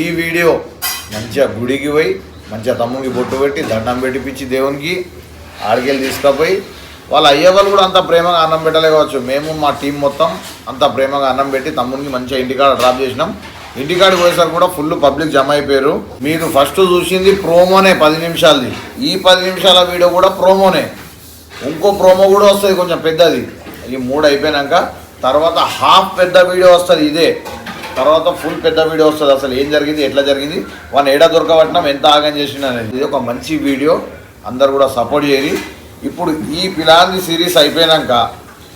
ఈ వీడియో. మంచిగా గుడికి పోయి మంచిగా తమ్ముడికి బొట్టు పెట్టి దండం పెట్టిపించి దేవునికి ఆడికెళ్ళి తీసుకుపోయి వాళ్ళ అయ్యే వాళ్ళు కూడా అంత ప్రేమగా అన్నం పెట్టలే కావచ్చు. మేము మా టీం మొత్తం అంత ప్రేమగా అన్నం పెట్టి తమ్ముడికి మంచిగా ఇంటికాడ డ్రాప్ చేసినాం. ఇంటికాడికి పోయేసరికి కూడా ఫుల్ పబ్లిక్ జమ అయిపోయారు. మీరు ఫస్ట్ చూసింది ప్రోమోనే పది నిమిషాలది. ఈ పది నిమిషాల వీడియో కూడా ప్రోమోనే. ఇంకో ప్రోమో కూడా వస్తుంది కొంచెం పెద్దది. ఈ మూడు అయిపోయినాక తర్వాత హాఫ్ పెద్ద వీడియో వస్తుంది ఇదే. తర్వాత ఫుల్ పెద్ద వీడియో వస్తుంది. అసలు ఏం జరిగింది? ఎట్లా జరిగింది? వన్ ఏడా దొరకబట్టినాం? ఎంత ఆగం చేసిన అనేది. ఇది ఒక మంచి వీడియో అందరు కూడా సపోర్ట్ చేయరి ఇప్పుడు ఈ పిలాంది సిరీస్ అయిపోయినాక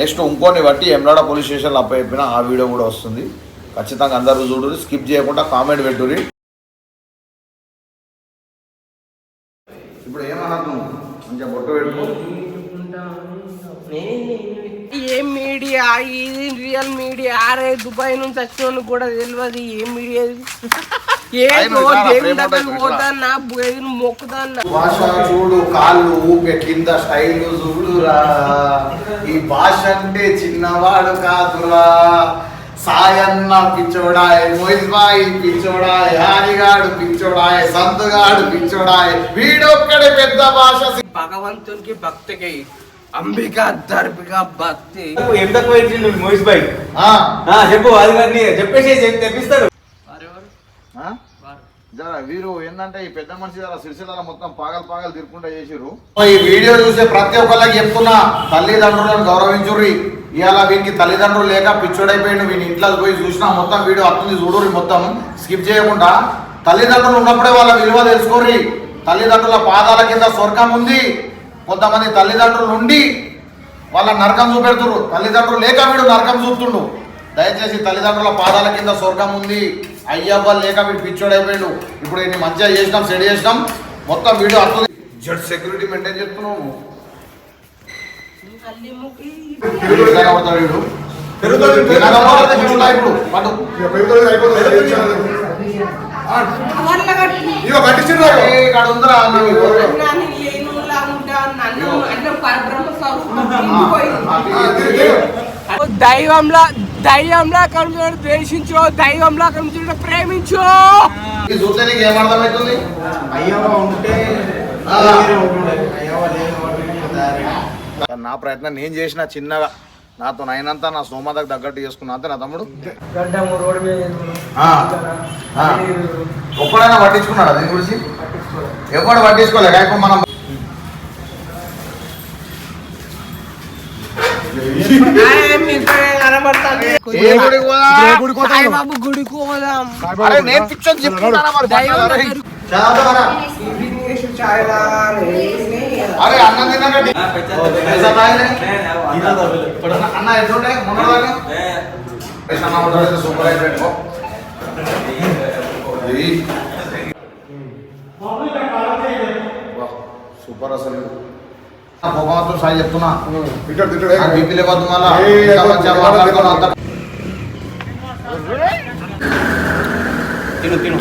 నెక్స్ట్ ఇంకోని బట్టి ఎమ్రాడ పోలీస్ స్టేషన్లో అప్ప అయిపోయిన ఆ వీడియో కూడా వస్తుంది. ఖచ్చితంగా అందరూ చూడరు స్కిప్ చేయకుండా కామెంట్ పెట్టుర్రి. ఇప్పుడు ఏమన్నా మంచిగా బొట్టు పెట్టుకో. మీడియా ఇది రియల్ మీడియా ఆరే దుబాయ్ నుంచి వచ్చిన కూడా తెలియదు ఏం మీడియా భాష చూడు కాళ్ళు కింద స్టైల్ చూడురా. ఈ భాష అంటే చిన్నవాడు కాదురా. సాయన్న పిచ్చోడాయ్ మోహిత్ బాయ్ పిచ్చోడాయ్ హారిగాడు పిచ్చోడాయ్ సంతుగాడు పిచ్చోడాయ్. వీడొక్కడే పెద్ద భాష భగవంతునికి భక్తికి అంబిక దర్పిక భక్తి. ఏం తక్కువ భాయ్? ఆ, ఆ, చెప్పు అది కానీ చెప్పేసి చెప్పి తెప్పిస్తాడు. ఆ? జర వీరు ఏంటంటే ఈ పెద్ద మనిషి జర సిరిసిల్ల మొత్తం పాగలు పాగలు తిరుకుంటా చేసిరు ఈ వీడియో చూసే ప్రతి ఒక్కరికి చెప్తున్నా తల్లిదండ్రులను గౌరవించుర్రి. ఇవాళ వీనికి తల్లిదండ్రులు లేక పిచ్చోడైపోయిండు వీని ఇంట్లో పోయి చూసినా మొత్తం వీడియో వస్తుంది చూడుర్రి మొత్తం. స్కిప్ చేయకుండా. తల్లిదండ్రులు ఉన్నప్పుడే వాళ్ళ విలువ తెలుసుకోర్రి. తల్లిదండ్రుల పాదాల కింద స్వర్గం ఉంది. కొంతమంది తల్లిదండ్రులు ఉండి వాళ్ళ నరకం చూపెడుతురు తల్లిదండ్రులు లేక వీడు నరకం చూస్తుండు దయచేసి తల్లిదండ్రుల పాదాల కింద స్వర్గం ఉంది. అయ్యవ్వ లేక వీడు పిచ్చోడైపోయాడు ఇప్పుడు ఇన్ని మంచిగా చేసినాం సెట్ చేసినాం. మొత్తం వీడియో అర్థం జడ్ సెక్యూరిటీ మెయింటైన్ చేస్తున్నావు. ఇప్పుడు పట్టు. ఇగో కట్టించిండ్రు ఏ, ఇక్కడ ఉందిరా అన్న మీకు. దైవంలా దైవంలా కనుక ద్వేషించు దైవంలా కనుక ప్రేమించు. ఇది చూస్తే నీకు ఏమర్థమవుతుంది అయ్యవ ఉంటే ఆ. అయ్యవ లేదు నా ప్రయత్నం నేను చేసిన చిన్నగా. నాతో నైనంతా నా సోమదకు తగ్గట్టు చేసుకున్నా. అంతే నా తమ్ముడు? ఆ, ఆ. ఒక్కడైనా పట్టించుకున్నాడా దీని గురించి? ఎవడు పట్టించుకోలే. కాకపోతే మనం ఏ గుడికి పోదాం? సాయిబాబు గుడికి పోదాం అరే నేను పిచ్చోని చెప్తున్నానా మరి దైవం పట్టాలా? దగ్గర- చదవరా? అరే అన్నం తిన్నాకండి అన్న ఎట్లుండే ఉంటాడు సూపర్. వా, సూపర్ అసలు పొగమాత్రం సాయి చెప్తున్నా తిట్టాడు తిట్టాడు బీపీ మళ్ళా ఏ, ఇంకా మంచిగా మాట్లాడుతున్నా అంతా తిను తిను.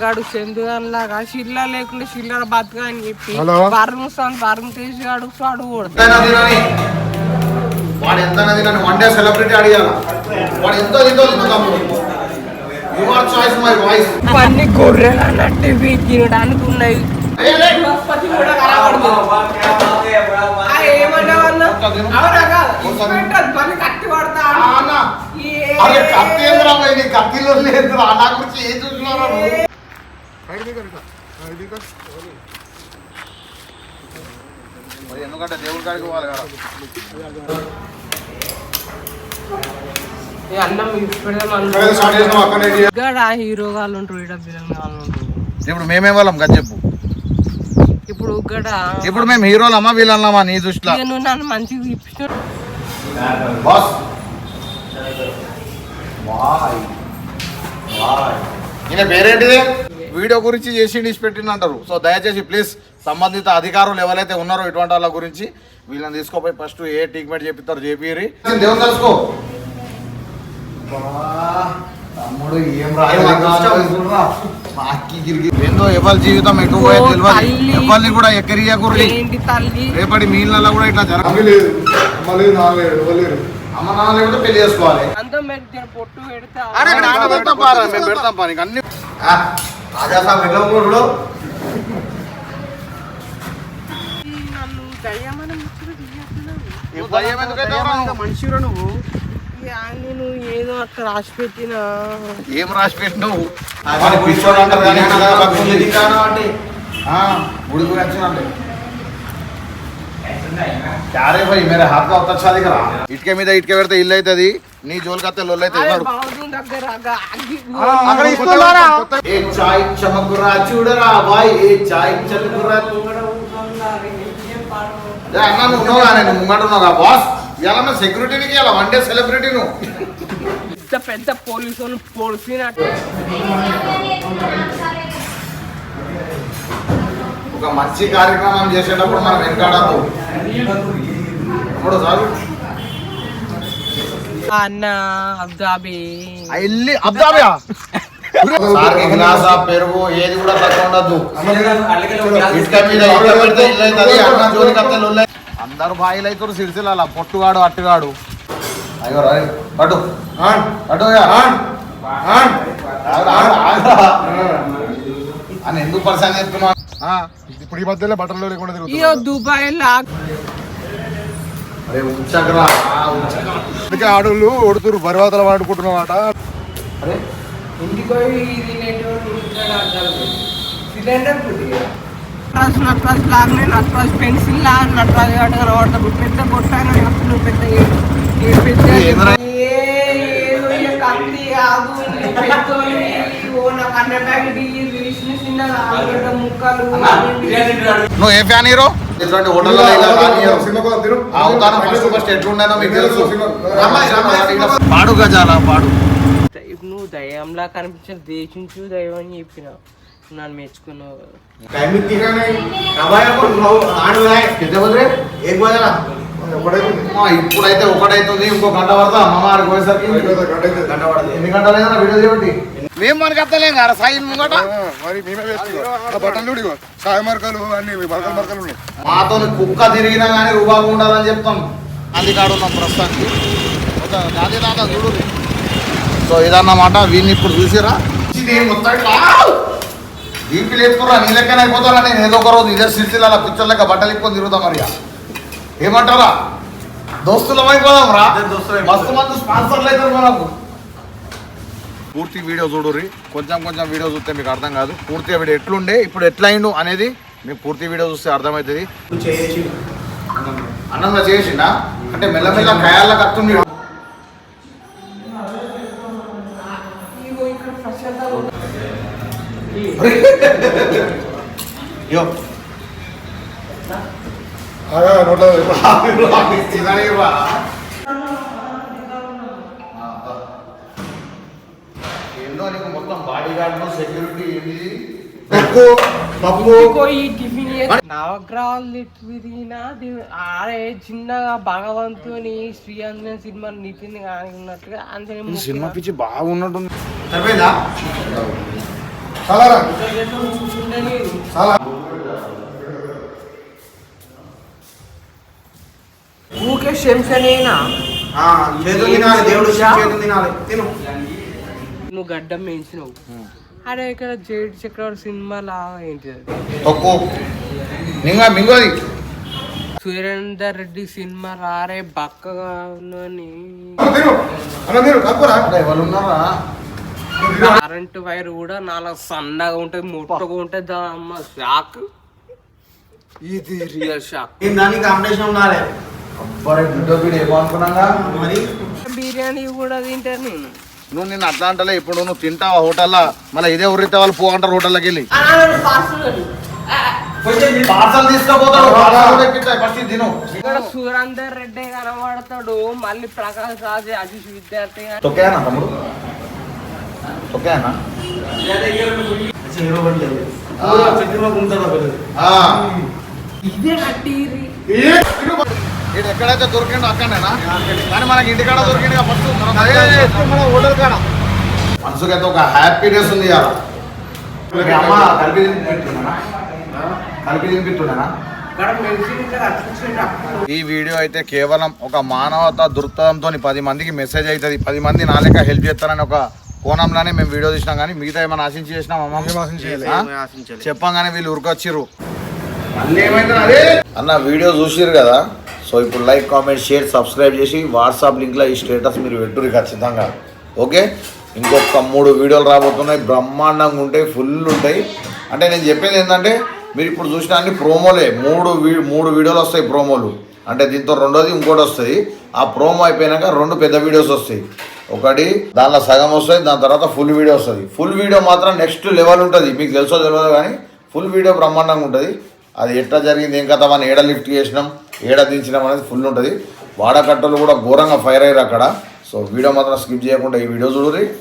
గాడు చందుగానిలాగా చిల్ల లేకుండా చిల్లర బతుక అని చెప్పి. పరమస్థాన్ పరమ తీసి గాడు వాడు వన్ డే సెలబ్రిటీ ఎంతో ఎంతో తిందాము యువర్ చాయిస్ మై వాయిస్ ఇవన్నీ గొర్రెలు అన్నట్టు తినడానికి ఉన్నాయి. బహుపతి కూడా కనబడదు. ఆ ఏమన్నావన్నా? అవునా కాదు? ఇన్స్పెక్టర్ బండి కట్టి పడతా ఏ- అరే కత్తి ఎందురా నీ కత్తిలో లేదురా. నా గురించి ఏం ఎందుకంటే దేవుడి కాడికి పోవాలి కదా. హీరో వాళ్ళు ఉంటారు ఇప్పుడు మేమే వాళ్ళం? కదా చెప్పు. ఇప్పుడు ఇప్పుడు మేము హీరోలమ్మా వీళ్ళమ్మా నీ దృష్టిలో? నన్ను మంచిగా ఇప్పించు బాస్. వాయ్ వాయ్ ఈయన పేరేంటిది? వీడియో గురించి చేసి పెట్టింది అంటారు సో దయచేసి ప్లీజ్ సంబంధిత అధికారులు ఎవరైతే ఉన్నారో ఇటువంటి వాళ్ళ గురించి వీళ్ళని తీసుకోపోయి ఫస్ట్ ఏ ట్రీట్మెంట్ చేపిస్తారు చేపిరి దేవుని తెలుసుకో. తమ్ముడు ఏం ఏందో ఎవరి జీవితం తెలియదు. ఎవరిని కూడా ఎక్కరియకూరి ఏంటి తల్లి? రేపటి మీళ్ళలో కూడా ఇట్లా జరగదు. అమ్మ నాన్న పెళ్ళి చేసుకోవాలి. అందం పెడితే పొట్టు పెడతా అరే నాన్న పెడతాం పారా మేము పెడతాం పా నీకు అన్ని రాజా సాబ్ ఎట్లా ఉన్నాడు నన్ను దయ్యమని దయ్యం ఎందుకైతే? మనిషిరా నువ్వు? ఆంగి నువ్వు ఏదో అక్కడ రాసి పెట్టినా? ఏం రాసి పెట్టినావు? పిచ్చోడు అంటారు కానీ భక్తులు క్యారే మీద ఇటుక పెడితే ఇల్లు అవుతుంది నీ జోలు కత్తే లొల్లు అవుతుంది ఏ చాయ్ చూడరా బాయ్ ఏ చాయ్ నువ్వు బాస్ సెలబ్రిటీ ను పెద్ద పోలీసు ఒక మంచి కార్యక్రమం చేసేటప్పుడు మనం వెనకాడదు ఇప్పుడు చాలు. అన్న అబ్దాబి. వెళ్ళి అబ్దాబియా? సార్కి గ్లాస్ ఆ పెరుగు ఏది కూడా తక్కువ ఉండదు ఇటుక మీద ఇటుక పెడితే ఇల్లు అవుతుంది అన్న జోలికి. అందరు బాయిలు అవుతారు సిరిసిల్ల పొట్టుగాడు అట్టుగాడు. అయ్యో రాయ్ పట్టు. పట్టు అని ఎందుకు పరిశాన్ చేస్తున్నావు? ఆ, ఇప్పుడు ఈ మధ్యలో బట్టలు లేకుండా ఇయో తిరుగుతుంది దుబాయ్ లా. అరే ఉంచకరా. ఆ, ఉంచకరా. అందుకే ఆడోళ్ళు ఒడుతురు బరివాతలు వాడుకుంటున్నమాట నట్రాజ్ నట్రాజ్ లాగానే నట్రాజ్ పెన్సిల్ లా నట్రాజ్ గాడు కనబడతాడు పెద్ద కొట్టాను నువ్వు పెద్ద పెద్ద నువ్వు ఏ ఫ్యాన్ హీరో? ఇటువంటి హోటల్లో ఫస్ట్ ఫస్ట్ ఎట్లుండేనో మీకు తెలుసు? పాడు గజాల పాడు. నువ్వు దయ్యంలా కనిపించిన దేశించు దయ్యం అని చెప్పిన నన్ను మెచ్చుకున్నావు. ఇప్పుడైతే ఒకటైతుంది ఇంకో గంట పడతా అమ్మ ఆడికి పోయేసరికి. ఎన్ని గంటలు అయినా వీడియో చేయబట్టి మేము మనకి అత్తలేం కదా సాయి ముంగట మరి మేమే వేస్తున్నాం ఆ బట్టలు చూడు. సాయ మరకలు అన్ని మరకలు మరకలు ఉన్నాయి. మాతో కుక్క తిరిగినా కానీ రూబాబు ఉండాలని చెప్తాం. అది కాడు ఉన్నాం ప్రస్తుతానికి. ఒక దాది దాదా చూడు. సో ఇదన్నమాట వీడిని ఇప్పుడు చూసిరా దీపి లేపుకురా నీ లెక్కన అయిపోతారా నేను ఏదో ఒక రోజు ఇదే సిరిసిల్ల పిక్చర్ లెక్క బట్టలు ఇప్పుకొని తిరుగుతా మరి ఏమంటారా దోస్తులం అయిపోదాం రా. మస్తు మంది స్పాన్సర్లు అవుతారు మనకు. పూర్తి వీడియో చూడుర్రి. కొంచెం కొంచెం వీడియో చూస్తే మీకు అర్థం కాదు. పూర్తిగా వీడియో ఎట్లుండే ఇప్పుడు ఎట్లయిండు అనేది మీకు పూర్తి వీడియో చూస్తే అర్థమవుతుంది అన్నంగా చేసిండా? అంటే మెల్లమెల్ల కయాల కత్తుండి నోట్లో ఏందో నీకు మొత్తం బాడీ గార్డ్ సెక్యూరిటీ ఏంటి పప్పు పప్పు ఇంకో ఈ టిఫిన్ చేసి నవగ్రహాలు తిట్టు తిరిగినా ది- ఆడే చిన్నగా భగవంతుని శ్రీ అంజన సినిమా నితిన్ కానీ ఉన్నట్టుగా అంతే సినిమా పిచ్చి సరిపోయిందా? చాలా ఊకే శంసనేనా తినాలి దేవుడు తినాలి. తిను. నువ్వు గడ్డం వేయించినావు. అరే ఇక్కడ జేడి చక్రవర్తి సినిమా లాగా మింగోది. సురేందర్ రెడ్డి సినిమా రారే బక్కగా ఉన్నని. కరెంట్ వైర్ కూడా నాలుగు సన్నగా ఉంటుంది ముట్టగా ఉంటుంది దాని అమ్మ షాక్. ఇది రియల్ షాక్. దానికి కాంపిటీషన్ ఉండాలి? బిర్యానీ కూడా తింటా నేను. నువ్వు నిన్ను అట్లా అంటలే ఇప్పుడు నువ్వు తింటావా హోటల్లో? మళ్ళీ ఇదే ఉర్రితే వాళ్ళు పో అంటారు హోటల్లోకి వెళ్ళి. సురేందర్ రెడ్డి కనబడతాడు మళ్ళీ ప్రకాష్ రాజు అజీష్ విద్యార్థి. ఇదే కట్టిరి ఇది ఎక్కడైతే దొరికిండో అక్కడనేనా? కానీ మనకి ఇంటికాడ దొరికింది ఫస్ట్ మనం మన హోటల్ కాడ. మనసుకి అయితే ఒక హ్యాపీనెస్ ఉంది మీ అమ్మ కలిపి కలిపి ఈ వీడియో అయితే కేవలం ఒక మానవత దృక్పథంతో పది మందికి మెసేజ్ అవుతుంది పది మంది నా లెక్క హెల్ప్ చేస్తారని ఒక కోణంలోనే మేము వీడియో తీసినాం కానీ మిగతా ఏమైనా ఆశించి చేసినాం చెప్పంగానే వీళ్ళు ఉరికొచ్చిర్రు. అన్న వీడియో చూసిర్రు కదా? సో ఇప్పుడు లైక్ కామెంట్ షేర్ సబ్స్క్రైబ్ చేసి వాట్సాప్ లింక్లో ఈ స్టేటస్ మీరు పెట్టుర్రు ఖచ్చితంగా. ఓకే? ఇంకొక మూడు వీడియోలు రాబోతున్నాయి. బ్రహ్మాండంగా ఉంటాయి ఫుల్ ఉంటాయి. అంటే నేను చెప్పేది ఏంటంటే మీరు ఇప్పుడు చూసిన అన్ని ప్రోమోలే. మూడు వీ మూడు వీడియోలు వస్తాయి ప్రోమోలు. అంటే దీంతో రెండోది ఇంకోటి వస్తుంది ఆ ప్రోమో అయిపోయినాక రెండు పెద్ద వీడియోస్ వస్తాయి. ఒకటి దానిలో సగం వస్తుంది దాని తర్వాత ఫుల్ వీడియో వస్తుంది ఫుల్ వీడియో మాత్రం నెక్స్ట్ లెవెల్ ఉంటుంది. మీకు తెలుసో తెలియదు కానీ ఫుల్ వీడియో బ్రహ్మాండంగా ఉంటుంది. అది ఎట్లా జరిగింది ఏం కథ మనం ఏడ లిఫ్ట్ చేసినాం? ఏడ దించడం అనేది ఫుల్ ఉంటుంది. వాడకట్టలు కూడా ఘోరంగా ఫైర్ అయ్యారు అక్కడ. సో వీడియో మాత్రం స్కిప్ చేయకుండా ఈ వీడియో చూడరి